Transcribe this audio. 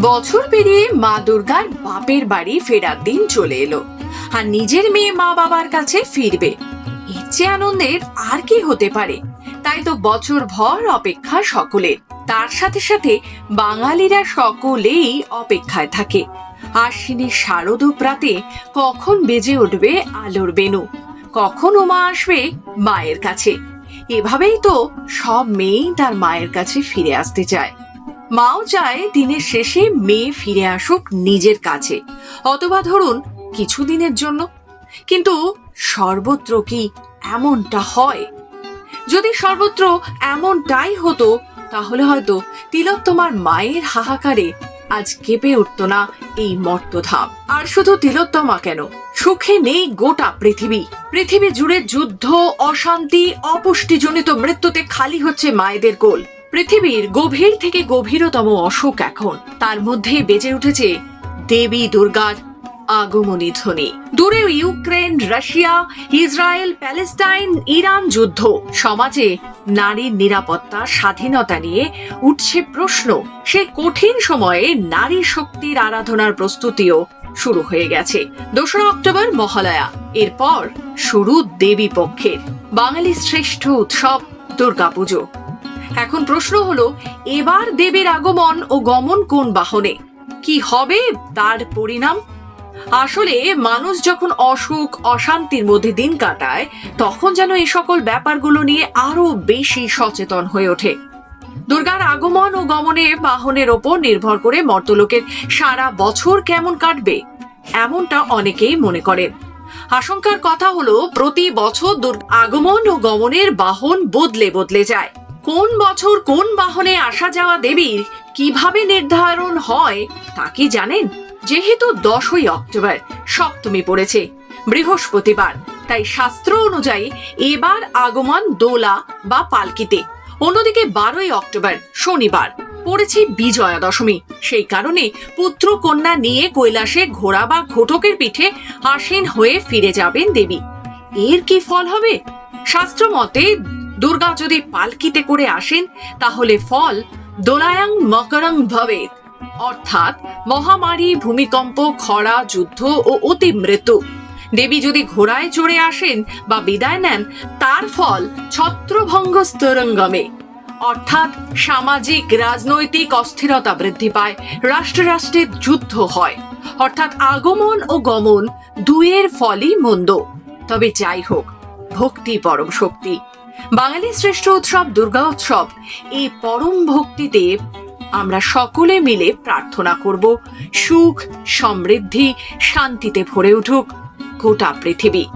বছর পেরিয়ে মা দুর্গার বাপের বাড়ি ফেরার দিন চলে এলো আর নিজের মেয়ে মা বাবার কাছে ফিরবে। চেয়ে আনন্দের আর কি হতে পারে? তাই তো বছর ভর অপেক্ষা সকলের। তার সাথে সাথে বাঙালিরা সকলেই অপেক্ষায় থাকে। আশ্বিনের শারদ প্রাতে কখন বেজে উঠবে আলোর বেনু কখন উমা আসবে মায়ের কাছে? এভাবেই তো সব মেয়েই তার মায়ের কাছে ফিরে আসতে চায়। মাও চায় দিনের শেষে মেয়ে ফিরে আসুক নিজের কাছে। অথবা ধরুন কিছুদিনের জন্য। কিন্তু সর্বত্র কি এমনটা হয়? যদি সর্বত্র এমনটাই হতো, তাহলে হয়তো তিলোত্তমার মায়ের হাহাকারে আজ কেঁপে উঠত না এই মর্তধাম। আর শুধু তিলোত্তমা কেন? সুখে নেই গোটা পৃথিবী। পৃথিবী জুড়ে যুদ্ধ, অশান্তি, অপুষ্টিজনিত মৃত্যুতে খালি হচ্ছে মায়েদের কোল। পৃথিবীর গভীর থেকে গভীরতম অসুখ এখন। তার মধ্যে বেজে উঠেছে দেবী দুর্গার আগমনী ধ্বনি। দূরে Ukraine, Russia, Israel, Palestine, Iran যুদ্ধ। সমাজে নারীর নিরাপত্তা, স্বাধীনতা নিয়ে উঠছে প্রশ্ন। সে কঠিন সময়ে নারী শক্তির আরাধনার প্রস্তুতিও শুরু হয়ে গেছে। দোসরা অক্টোবর, মহালয়া। এরপর শুরু দেবী পক্ষের। বাঙালির শ্রেষ্ঠ উৎসব দুর্গাপুজো। এখন প্রশ্ন হলো, এবার দেবীর আগমন ও গমন কোন বাহনে? কি হবে তার পরিণাম? আসলে মানুষ যখন অসুখ, অশান্তির মধ্যে দিন কাটায়, তখন যেন এই সকল ব্যাপারগুলো নিয়ে আরও বেশি সচেতন হয়ে ওঠে। দুর্গার আগমন ও গমনে বাহনের ওপর নির্ভর করে মর্তলোকের সারা বছর কেমন কাটবে, এমনটা অনেকেই মনে করেন। আশঙ্কার কথা হলো, প্রতি বছর দুর্গা আগমন ও গমনের বাহন বদলে বদলে যায়। কোন বছর কোন বাহনে আসা যাওয়া দেবীর কীভাবে নির্ধারণ হয় তা কি জানেন? যেহেতু দশই অক্টোবর, সপ্তমী পড়েছে, বৃহস্পতিবার, তাই শাস্ত্র অনুযায়ী এবার আগমন দোলা বা পালকিতে। অন্যদিকে বারোই অক্টোবর, শনিবার, পড়েছে বিজয়া দশমী সেই কারণে পুত্র কন্যা নিয়ে কৈলাসে ঘোড়া বা ঘটকের পিঠে আসীন হয়ে ফিরে যাবেন দেবী। এর কি ফল হবে? শাস্ত্র মতে দুর্গা যদি পালকিতে করে আসেন, তাহলে ফল দোলায়াং মকরং ভবেত অর্থাৎ মহামারী, ভূমিকম্প, খরা, যুদ্ধ ও অতি মৃত্যু। দেবী যদি ঘোড়ায় চড়ে আসেন বা বিদায় নেন, তার ফল ছত্রভঙ্গ স্তরঙ্গমে। অর্থাৎ সামাজিক, রাজনৈতিক অস্থিরতা বৃদ্ধি পায় রাষ্ট্র রাষ্ট্রের যুদ্ধ হয়। অর্থাৎ আগমন ও গমন দুয়ের ফলই মন্দ। তবে যাই হোক, ভক্তি পরম শক্তি। বাঙালির শ্রেষ্ঠ উৎসব, দুর্গা উৎসব। এই পরম ভক্তিতে আমরা সকলে মিলে প্রার্থনা করব, সুখ, সমৃদ্ধি, শান্তিতে ভরে উঠুক গোটা পৃথিবী।